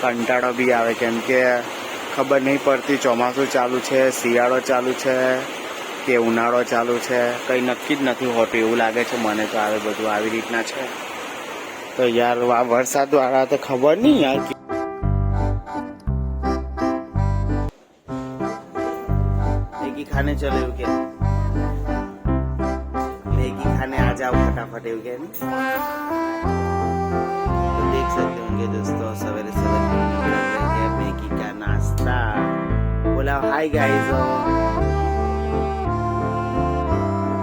કંટાળો બી આવે કેમ કે ખબર નહીં પડતી ચોમાસું ચાલુ છે, શિયાળો ચાલુ છે કે ઉનાળો ચાલુ છે. કંઈ નક્કી જ નથી હોતું એવું લાગે છે મને તો આવે બધું આવી રીતના છે. તો યાર આ વરસાદ વાળા તો ખબર નહીં યાર મેગી ખાને ચલો એવું કે. મેગી ખાને આ જાઓ ફટાફટ એવું કે. વાગે દોસ્તો સવારે સવારે મેગી કા નાસ્તા બોલાવ હાય ગાઈઝો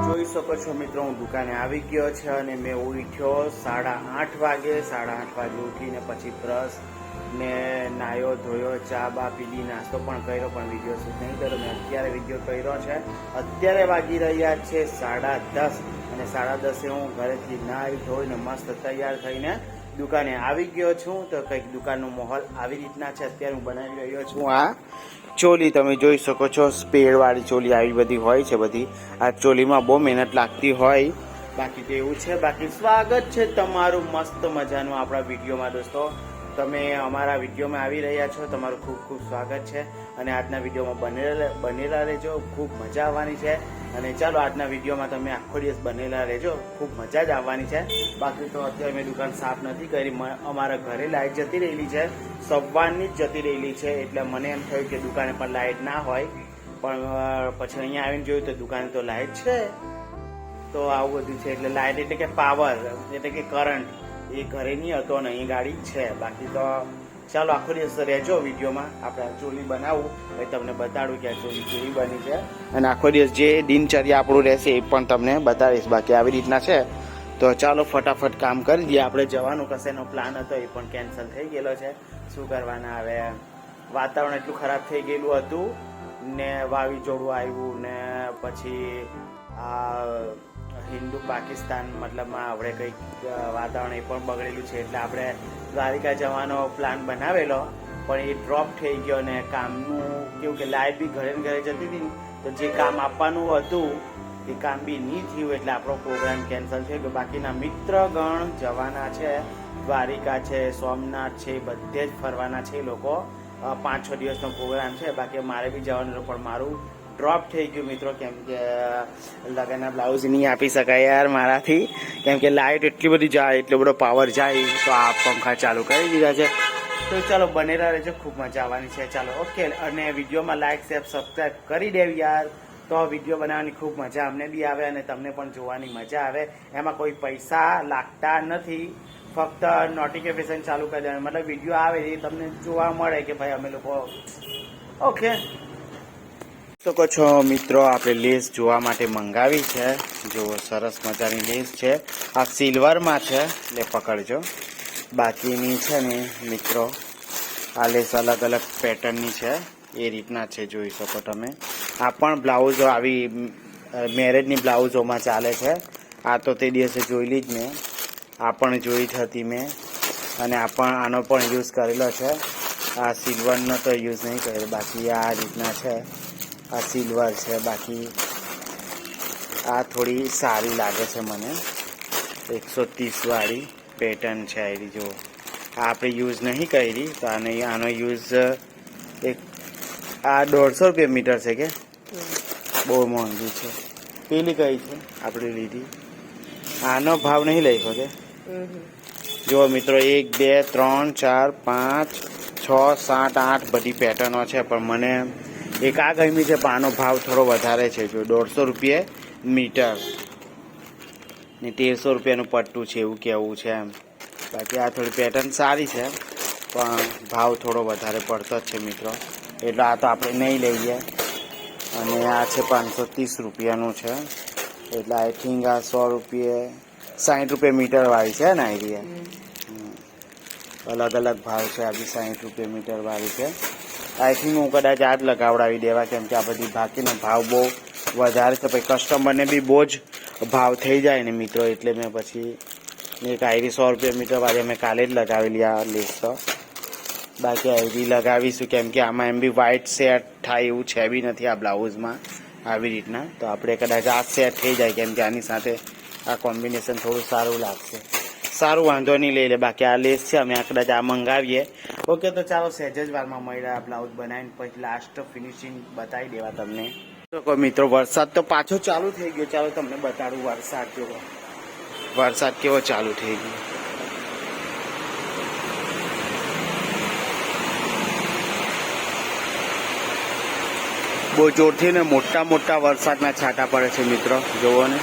જોઈ શકો છો મિત્રો હું દુકાને આવી ગયો છે અને મેં ઉઠ્યો સાડા આઠ વાગે સાડા આઠ વાગે ઉઠીને પછી બ્રશ ને નાયો ધોયો ચા બા પીલી નાસ્તો પણ કર્યો પણ વીડિયો શૂટ નહીં કર્યો મેં અત્યારે વીડિયો કર્યો છે અત્યારે વાગી રહ્યા છે સાડા દસ અને સાડા દસે હું ઘરેથી નાહી ધોઈને મસ્ત તૈયાર થઈને દુકાને આવી ગયો છું તો કંઈક દુકાનનો માહોલ આવી રીતના છે. અત્યારે હું બનાવી રહ્યો છું આ ચોલી. તમે જોઈ શકો છો, સ્પેડવાળી ચોલી આવી બધી હોય છે બધી. આ ચોલીમાં બહુ મહેનત લાગતી હોય. બાકી તો એવું છે. બાકી સ્વાગત છે તમારું મસ્ત મજાનું આપણા વિડીયોમાં દોસ્તો. તમે અમારા વિડીયોમાં આવી રહ્યા છો. તમારું ખૂબ ખૂબ સ્વાગત છે. અને આજના વિડીયોમાં બનેલા બનેલા રહેજો. ખૂબ મજા આવવાની છે. અને ચાલો આજના વિડીયોમાં તમે આખો દિવસ બનેલા રહેજો. ખૂબ મજા જ આવવાની છે. બાકી તો અત્યારે મેં દુકાન સાફ નથી કરી. અમારા ઘરે લાઇટ જતી રહેલી છે. સવારની જ જતી રહેલી છે. એટલે મને એમ થયું કે દુકાને પણ લાઇટ ના હોય. પણ પછી અહીંયા આવીને જોયું તો દુકાને તો લાઇટ છે. તો આવું બધું છે. એટલે લાઇટ એટલે કે પાવર, એટલે કે કરંટ. એ ઘરે નહીં હતો ને અહીં ગાડી છે. બાકી તો ચાલો આખો દિવસ રહેજો વિડીયોમાં. આપણે આ ચોલી બનાવું. પછી તમને બતાડું કે આ ચોલી કેવી બની છે. અને આખો દિવસ જે દિનચર્યા આપણું રહેશે એ પણ તમને બતાવીશ બાકી આવી રીતના છે. તો ચાલો ફટાફટ કામ કરી દઈએ આપણે જવાનું કશેનો પ્લાન હતો એ પણ કેન્સલ થઈ ગયેલો છે. શું કરવાના? હવે વાતાવરણ એટલું ખરાબ થઈ ગયેલું હતું ને વાવાઝોડું આવ્યું ને પછી આ હિન્દુ, પાકિસ્તાન મતલબમાં આપણે કંઈક વાતાવરણ એ પણ બગડેલું છે. એટલે આપણે દ્વારિકા જવાનો પ્લાન બનાવેલો, પણ એ ડ્રોપ થઈ ગયો ને કામનું કેવું કે લાઇટ બી ઘરે ઘરે જતી હતી તો જે કામ આપવાનું હતું, એ કામ બી નહીં થયું. એટલે આપણો પ્રોગ્રામ કેન્સલ થઈ ગયો. બાકીના મિત્રગણ જવાના છે, દ્વારિકા છે, સોમનાથ છે, બધે જ ફરવાના છે એ લોકો. પાંચ છ દિવસનો પ્રોગ્રામ છે. બાકી મારે બી જવાનું પણ મારું ડ્રોપ થઈ ગયું મિત્રો, કેમ કે લગ્નના બ્લાઉઝ નહીં આપી શકાય યાર મારાથી. કેમ કે લાઇટ એટલી બધી જાય, એટલો બધો પાવર જાય, તો આ પંખા ચાલુ કરી દીધા છે. તો ચાલો બનેલા રહેજો, ખૂબ મજા આવવાની છે. ચાલો ઓકે અને વિડીયોમાં લાઇક શેર સબસ્ક્રાઈબ કરી દેવી યાર. તો વીડિયો બનાવવાની ખૂબ મજા અમને બી આવે અને તમને પણ જોવાની મજા આવે. એમાં કોઈ પૈસા લાગતા નથી. ફક્ત નોટિફિકેશન ચાલુ કરી દેવાનું. મતલબ વીડિયો આવે એ તમને જોવા મળે કે ભાઈ અમે લોકો ઓકે શકો છો, મિત્રો, આપણે લેસ જોવા માટે મંગાવી છે. જો સરસ મજાની લેસ છે. આ સિલ્વરમાં છે. એટલે પકડજો. બાકીની છે ને, મિત્રો, આ લેસ અલગ અલગ પેટર્નની છે. એ રીતના છે, જોઈ શકો તમે. આ પણ બ્લાઉઝો આવી મેરેજની બ્લાઉઝોમાં ચાલે છે. આ તો તે દિવસે જોયેલી જ મેં. આ પણ જોઈ જ હતી મેં. અને આ પણ, આનો પણ યુઝ કરેલો છે. આ સિલ્વરનો તો યુઝ નહીં કર્યો. બાકી આ રીતના છે. આ સિલ્વર છે. બાકી આ થોડી સારી લાગે છે મને. એકસો વાળી પેટર્ન છે આવી. જો આ આપણે યુઝ નહીં કરી તો આને આનો યુઝ એક આ દોઢસો રૂપિયા મીટર છે કે? બહુ મોંઘી છે. પેલી કઈ છે? આપણે લીધી. આનો ભાવ નહીં લઈ કે? જો મિત્રો એક બે ત્રણ ચાર પાંચ છ સાત આઠ બધી પેટર્નો છે પણ મને એક આ ગમી છે પણ આનો ભાવ થોડો વધારે છે જો દોઢસો રૂપિયે મીટર. ને તેરસો રૂપિયાનું પટ્ટું છે એવું કેવું છે એમ. બાકી આ થોડી પેટર્ન સારી છે પણ ભાવ થોડો વધારે પડતો જ છે મિત્રો. એટલે આ તો આપણે નહીં લઈએ. અને આ છે પાંચસો ત્રીસ રૂપિયાનું છે. એટલે આઈ થિંક આ સો રૂપિયે સાઠ રૂપિયા મીટરવાળી છે ને આઈડિયા. અલગ અલગ ભાવ છે આ બી સાઠ રૂપિયા મીટરવાળી છે. આઈ થિંક હું કદાચ આ જ લગાવડાવી દેવા કેમ કે આ બધી બાકીનો ભાવ બહુ વધારે છે. પછી કસ્ટમરને બી બહુ જ ભાવ થઈ જાય ને મિત્રો, એટલે મેં પછી એક આઈડી સો રૂપિયા મીટર વાળી અમે કાલે જ લગાવેલી આ લેસ તો. બાકી આઈડી લગાવીશું કેમ કે આમાં એમ બી વ્હાઇટ સેટ થાય એવું છે બી નથી આ બ્લાઉઝમાં આવી રીતના. તો આપણે કદાચ આ સેટ થઈ જાય કેમ કે આની સાથે આ કોમ્બિનેશન થોડું સારું લાગશે. સારું વાંધો નહીં લઈ લે. બાકી આ લેસ છે, અમે આ કદાચ આ મંગાવીએ. ઓકે તો ચાલો સહેજ જ વારમાં મળ્યા બ્લાઉઝ બનાવીને પછી લાસ્ટ ફિનિશિંગ બતાવી દેવા તમને. તો મિત્રો, વરસાદ તો પાછો ચાલુ થઈ ગયો. ચાલો તમને બતાડું વરસાદ કેવો. વરસાદ કેવો ચાલુ થઈ ગયો. બહુ જોરથી ને મોટા મોટા વરસાદના છાંટા પડે છે મિત્રો જુઓ ને.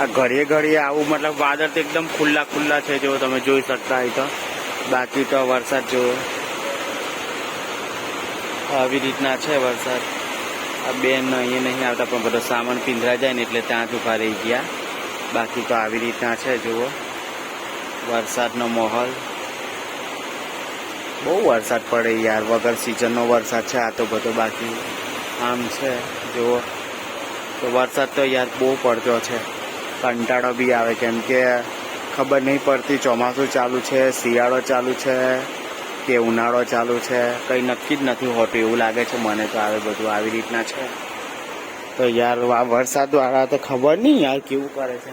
આ ઘડીએ ઘડીએ આવું, મતલબ વાદળ તો એકદમ ખુલ્લા ખુલ્લા છે, જો તમે જોઈ શકતા હોય તો. બાકી તો વરસાદ જુઓ આવી રીતના છે વરસાદ. આ બેન અહીંયા નહીં આવતા, પણ બધો સામાન પીંધરા જાય ને એટલે ત્યાં જ ઊભા રહી ગયા. બાકી તો આવી રીતના છે, જુઓ. વરસાદનો માહોલ. બહુ વરસાદ પડે યાર, વગર સિઝનનો વરસાદ છે, આ તો બધો બાકી. આમ છે, જુઓ. તો વરસાદ તો યાર બહુ પડતો છે. કંટાળો બી આવે, કેમ કે ખબર નહીં પડતી, ચોમાસું ચાલુ છે, શિયાળો ચાલુ છે કે ઉનાળો ચાલુ છે. કંઈ નક્કી જ નથી હોતું, એવું લાગે છે મને તો આવે બધું આવી રીતના છે. તો યાર, આ વરસાદવાળા તો ખબર નહીં યાર કેવું કરે છે.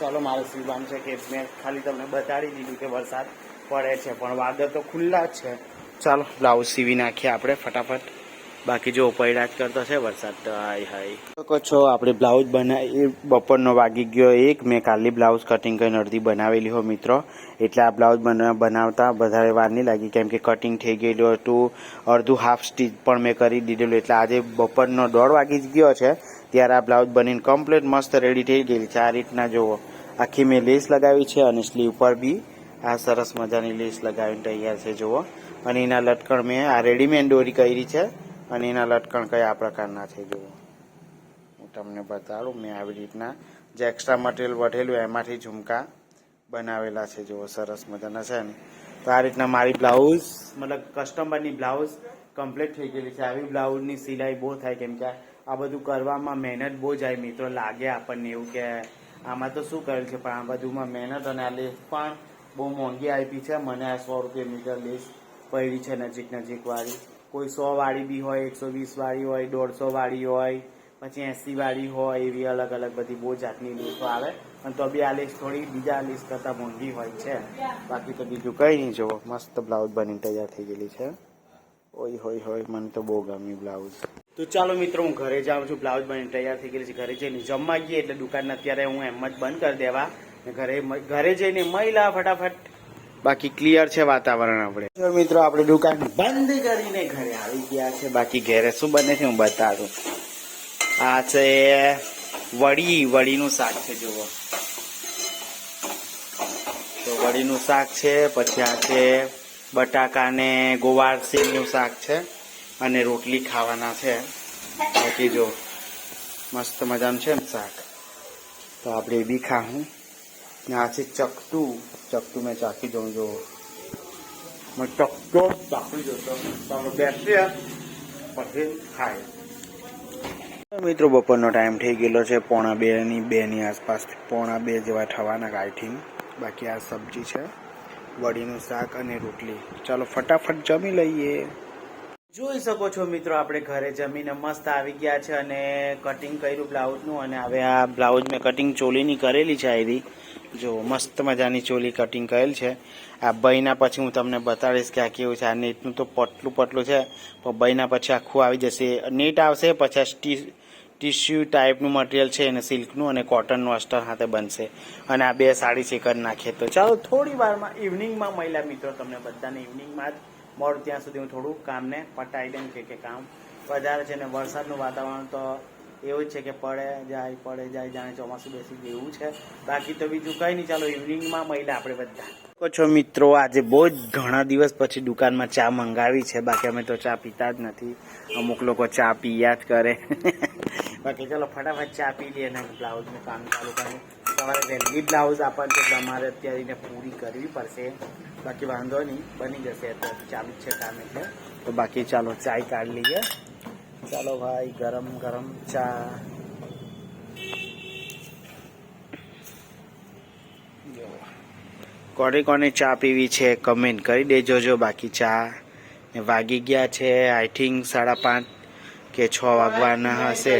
ચાલો, મારું શિવામ છે કે મેં ખાલી તમને બતાડી દીધું કે વરસાદ પડે છે, પણ વાદળ તો ખુલ્લા જ છે. ચાલો બ્લાઉઝ સીવી નાખીએ આપણે ફટાફટ. બાકી જો પૈડા જ કરતો છે, વરસાદ તો હાય હાય. શકો છો, આપણે બ્લાઉઝ બનાવી બપોરનો વાગી ગયો એક. મેં કાલની બ્લાઉઝ કટિંગ કરીને અડધી બનાવેલી હો મિત્રો. એટલે આ બ્લાઉઝ બના- બનાવતા વધારે વાર નહીં લાગી, કેમ કે કટિંગ થઈ ગયેલું હતું. અડધું હાફ સ્ટીચ પણ મેં કરી દીધેલું. એટલે આજે બપોરનો દોઢ વાગી જ ગયો છે. ત્યારે આ બ્લાઉઝ બનીને કમ્પ્લીટ મસ્ત રેડી થઈ ગયેલી છે. આ રીતના જુઓ. આખી મેં લેસ લગાવી છે અને સ્લીવ પર બી આ સરસ મજાની લેસ લગાવીને તૈયાર છે, જુઓ. અને એના લટકણ મેં આ રેડીમેડ દોરી કરી છે. અને એના લટકણ કયા પ્રકારના થઈ જુઓ. હું તમને બતાડું, મેં આવી રીતના જે એક્સ્ટ્રા મટીરિયલ વધેલું એમાંથી ઝુમકા બનાવેલા છે જુઓ, સરસ મજાના છે ને. તો આ રીતના મારી બ્લાઉઝ મતલબ કસ્ટમરની બ્લાઉઝ કમ્પ્લીટ થઈ ગયેલી છે. આવી બ્લાઉઝની સિલાઈ બહુ થાય કેમ કે આ બધું કરવામાં મહેનત બહુ જાય મિત્રો, લાગે આપણને એવું કે આમાં તો શું કરેલ છે, પણ આ બધુંમાં મહેનત અને આ લેસ પણ બહુ મોંઘી આપી છે. મને આ સો રૂપિયા મીટર લેસ પડી છે નજીક નજીક વાળી. કોઈ સો વાળી બી હોય, એકસો વીસ વાળી હોય, દોઢસો વાળી હોય, પછી એસી વાળી હોય, એવી અલગ અલગ બધી બહુ જાતની લિસ્ટો આવે. અને તો બી આ લિસ્ટ થોડી બીજા લિસ્ટ કરતાં મોંઘી હોય છે. બાકી તો બીજું કંઈ નહીં, જુઓ, મસ્ત બ્લાઉઝ બની તૈયાર થઈ ગયેલી છે. ઓય હોય હોય, મને તો બહુ ગમ્યું બ્લાઉઝ. તો ચાલો મિત્રો, હું ઘરે જાઉં છું, બ્લાઉઝ બની તૈયાર થઈ ગયેલી છે. ઘરે જઈને જમવા ગઈએ એટલે દુકાન અત્યારે હું એમ જ બંધ કરી દેવા. ઘરે ઘરે જઈને મહિલા ફટાફટ બાકી ક્લિયર છે વાતાવરણ આપણે. મિત્રો, આપણે દુકાન બંધ કરીને ઘરે આવી ગયા છે. બાકી ઘરે શું બને છે હું બતાવું. આ છે વડી, વડીનું શાક છે, જુઓ. તો વડીનું શાક છે, પછી આ છે બટાકા ને ગોવાર સેવનું શાક છે અને રોટલી ખાવાના છે. બાકી જો, મસ્ત મજાનું છે શાક. તો આપણે બી ખાવું આ છે ચકતું ચકતું મેં ચાખી જોઉં જો ચકતો ચાખી જોતો તમે બેસીએ પછી ખાય મિત્રો બપોરનો ટાઈમ થઈ ગયેલો છે પોણા બે ની બે ની આસપાસ પોણા બે જેવા થવાના આઈ થિંક બાકી આ સબ્જી છે વડીનું શાક અને રોટલી। ચાલો, ફટાફટ જમી લઈએ। જોઈ શકો છો મિત્રો, આપણે ઘરે જમીને મસ્ત આવી ગયા છે અને કટિંગ કર્યું બ્લાઉઝનું અને હવે આ બ્લાઉઝ મેં કટિંગ ચોલીની કરેલી છે આયરી જો, મસ્ત મજાની ચોલી કટિંગ કરેલ છે. આ બહીના પછી હું તમને બતાડીશ કે આ કેવું છે. આ નેટનું તો પતલું પતલું છે, પણ બહીના પછી આખું આવી જશે. નેટ આવશે, પછી આ ટીશ્યુ ટાઈપનું મટીરિયલ છે અને સિલ્કનું અને કોટનનું અસ્ટર હાથે બનશે. અને આ બે સાડી સેકર નાખીએ તો ચાલો થોડી વારમાં ઇવનિંગમાં મહિલા મિત્રો, તમને બધાને ઇવનિંગમાં જ મળું ત્યાં સુધી હું થોડું કામને પટાઈ દઉં કે કે કામ. વધારે છે ને વરસાદનું વાતાવરણ તો એવું જ છે કે પડે જાય પડે જાય જાણે ચોમાસું બેસી ગયું એવું છે. બાકી તો બીજું કંઈ નહીં ચાલો ઇવનિંગમાં મહિલા આપણે બધા. છો મિત્રો આજે બહુ જ ઘણા દિવસ પછી દુકાનમાં ચા મંગાવી છે. બાકી અમે તો ચા પીતા જ નથી. અમુક લોકો ચા પીયા જ કરે. બાકી ચાલો ફટાફટ ચા પી લઈએ અને બ્લાઉઝનું કામ ચાલુ કરીએ. સવારે વહેલી બ્લાઉઝ આપવાનું તો અમારે અત્યારે એને પૂરી કરવી પડશે. બાકી વાંધો નહીં, બની જશે અત્યારે ચાલુ છે કામ એટલે. તો બાકી ચાલો ચાય કાઢી લઈએ. ચાલો ભાઈ, ગરમ ગરમ ચા. કોને કોને ચા પીવી છે કમેન્ટ કરી દેજો જો બાકી ચા ને વાગી ગયા છે, આઈ થિંક સાડા પાંચ કે છ વાગવાના હશે.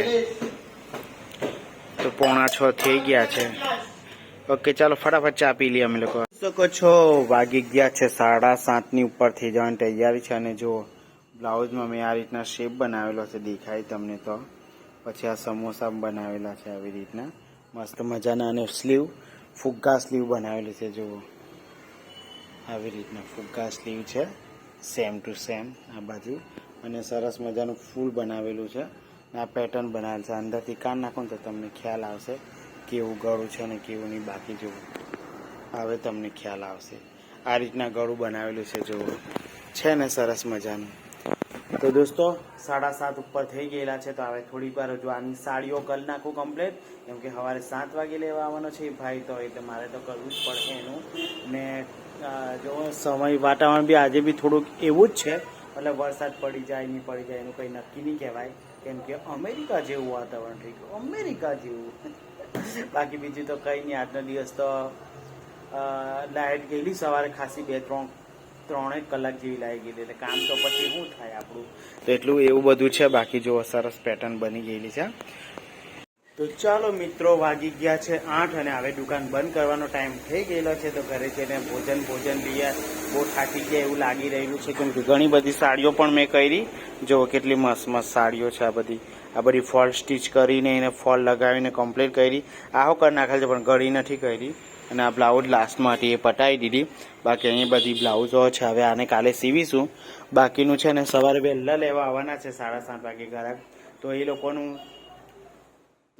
તો પોણા છ થઈ ગયા છે. ઓકે, ચાલો ફટાફટ ચા પી લઈએ અમે લોકો. શકો છો, વાગી ગયા છે સાડા સાતની ઉપર થઈ જવાની તૈયારી છે અને જો બ્લાઉઝમાં મેં આ રીતના શેપ બનાવેલો છે, દેખાય તમને તો. પછી આ સમોસા બનાવેલા છે આવી રીતના. મસ્ત મજાના અને સ્લીવ, ફુગ્ગા સ્લીવ બનાવેલી છે, જુઓ. આવી રીતના ફુગ્ગા સ્લીવ છે સેમ ટુ સેમ આ બાજુ. અને સરસ મજાનું ફૂલ બનાવેલું છે. આ પેટર્ન બનાવેલ છે. અંદરથી કાન નાખો તો તમને ખ્યાલ આવશે. કેવું ગળું છે અને કેવું નહીં, બાકી જુઓ હવે તમને ખ્યાલ આવશે. આ રીતના ગળું બનાવેલું છે જુઓ છે ને સરસ મજાનું. તો દોસ્તો, સાડા સાત ઉપર થઈ ગયેલા છે, તો હવે થોડીક વાર હજુ આની સાડીઓ કરી નાખું કમ્પ્લેટ કેમ કે સવારે સાત વાગે લેવા આવવાનો છે ભાઈ, તો એ તો મારે તો કરવું જ પડશે એનું. ને જો સમય વાતાવરણ બી આજે બી થોડુંક એવું જ છે. એટલે વરસાદ પડી જાય, નહીં પડી જાય, એનું કંઈ નક્કી નહીં કહેવાય. કેમ કે અમેરિકા જેવું વાતાવરણ થઈ ગયું, અમેરિકા જેવું. બાકી બીજું તો કંઈ નહીં. આજનો દિવસ તો લાઇટ ગયેલી સવારે ખાસી બે, ત્રણ ત્રણેક કલાક જેવી લાગી ગયેલી. એટલે કામ તો પછી શું થાય આપણું? તો એટલું એવું બધું છે. બાકી જો સરસ પેટર્ન બની ગયેલી છે. તો ચાલો મિત્રો, વાગી ગયા છે આઠ અને હવે દુકાન બંધ કરવાનો ટાઈમ થઈ ગયેલો છે. તો ઘરે જઈને ભોજન ભોજન લઈએ બહુ થાકી ગયા એવું લાગી રહેલું છે. કેમ કે ઘણી બધી સાડીઓ પણ મેં કરી. જો કેટલી મસ્ત મસ્ત સાડીઓ છે આ બધી. આ બધી ફોલ સ્ટીચ કરીને એને ફોલ લગાવીને કમ્પ્લીટ કરી. આહો કરી નાખેલ છે, પણ ઘડી નથી કરી. અને આ બ્લાઉઝ લાસ્ટમાં હતી, એ પટાવી દીધી. બાકી અહીં બધી બ્લાઉઝો છે, હવે આને કાલે સીવીશું. બાકીનું છે ને, સવારે વહેલા લેવા આવવાના છે, સાડા સાત વાગે ઘરાક તો એ લોકોનું,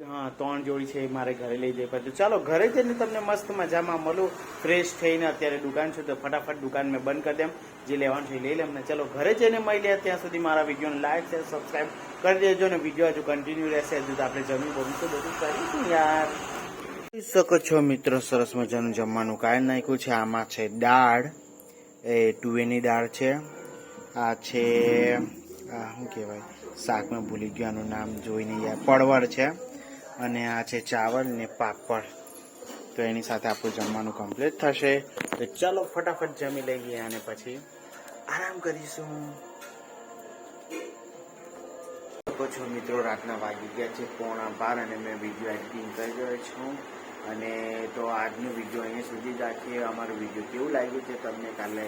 હા, ત્રણ જોડી છે મારે ઘરે લઈ જઈ પડતું ચાલો, ઘરે જઈને તમને મસ્ત મજામાં મળું. ફ્રેશ થઈને અત્યારે દુકાન છે, તો ફટાફટ દુકાન મેં બંધ કરી દેમ. જે લેવાનું છે લઈ લેમ ને. ચલો, ઘરે જઈને મળી લે. ત્યાં સુધી મારા વિડીયોને લાઈક છે સબસ્ક્રાઈબ કરી દેજો ને વીડિયો હજુ કન્ટિન્યુ રહેશે. હજુ આપણે જમી બમી તો બધું કરીશું યાર. શકો છો મિત્રો, સરસ મજાનું જમવાનું. કાઢી નાખ્યું છે, આમાં છે દાળ. એ ટુવેની દાળ છે. આ છે શું કહેવાય? શાકમાં ભૂલી ગયું, આનું નામ જોઈને યાર. પડવળ છે. અને આ છે ચાવલ ને પાપડ. તો એની સાથે આપણું જમવાનું કમ્પ્લીટ થશે. તો ચાલો, ફટાફટ જમી લઈએ અને પછી આરામ કરીશું. શકો છો મિત્રો, રાતના વાગી ગયા છે પોણા બાર અને મેં વીડિયો એડિટિંગ કરી રહ્યો છું. અને તો આજનું વીડિયો અહીંયા સુધી જ રાખીએ. અમારું વીડિયો કેવું લાગ્યું છે તમને કાલે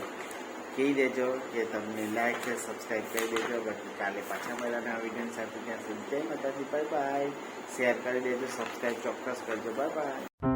કહી દેજો કે તમને લાઈક છે સબસ્ક્રાઈબ કરી દેજો. બાકી કાલે પાછા મળવાના વીડિયો સાથે. ત્યાં સુધી જય માતાજી બાય બાય શેર કરી દેજો સબસ્ક્રાઈબ ચોક્કસ કરજો. Bye bye